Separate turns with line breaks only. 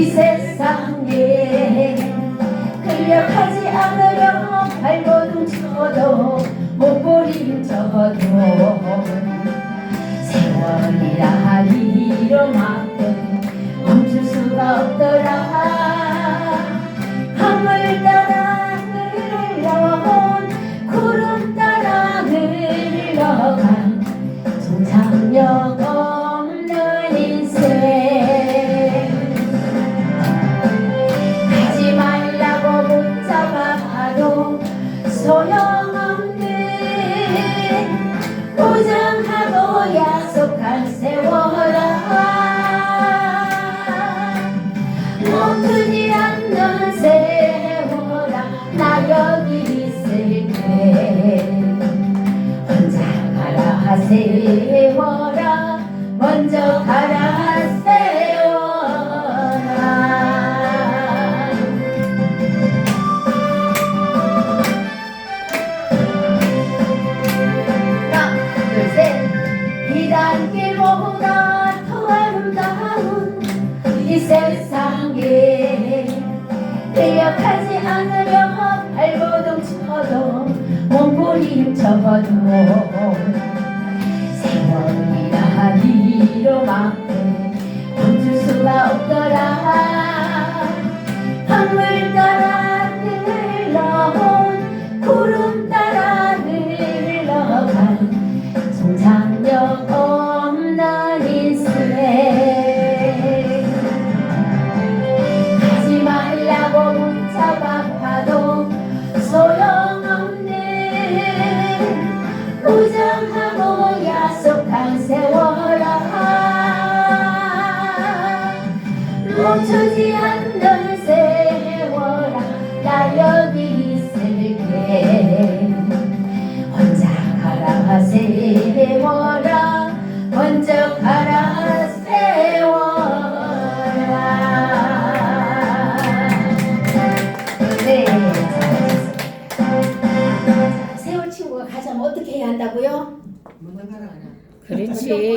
이 세상에 끌려가지 않으려 발버둥 쳐도 목부림쳐도 세월이라 이로만큼 멈출 수가 없더라. 흘러온 구름 따라 흘러간 종착역 소용없는 보장하고 약속한 세월아. 멈추지 않는 세월아. 나 여기 있을게. 혼자 가라 먼저 가라 몸부림쳐도 세월이라 이로만큼 멈출 수가 없더라. 하늘 따라 흘러온 구름 따라 흘러간 종착역 멈추지 않는 세월아 나 여기 있을게 혼자 가라 세월아 먼저 가라 세월아 네 잘하셨습니다. 자, 세월 친구가 가자면 어떻게 해야 한다고요?
그렇지.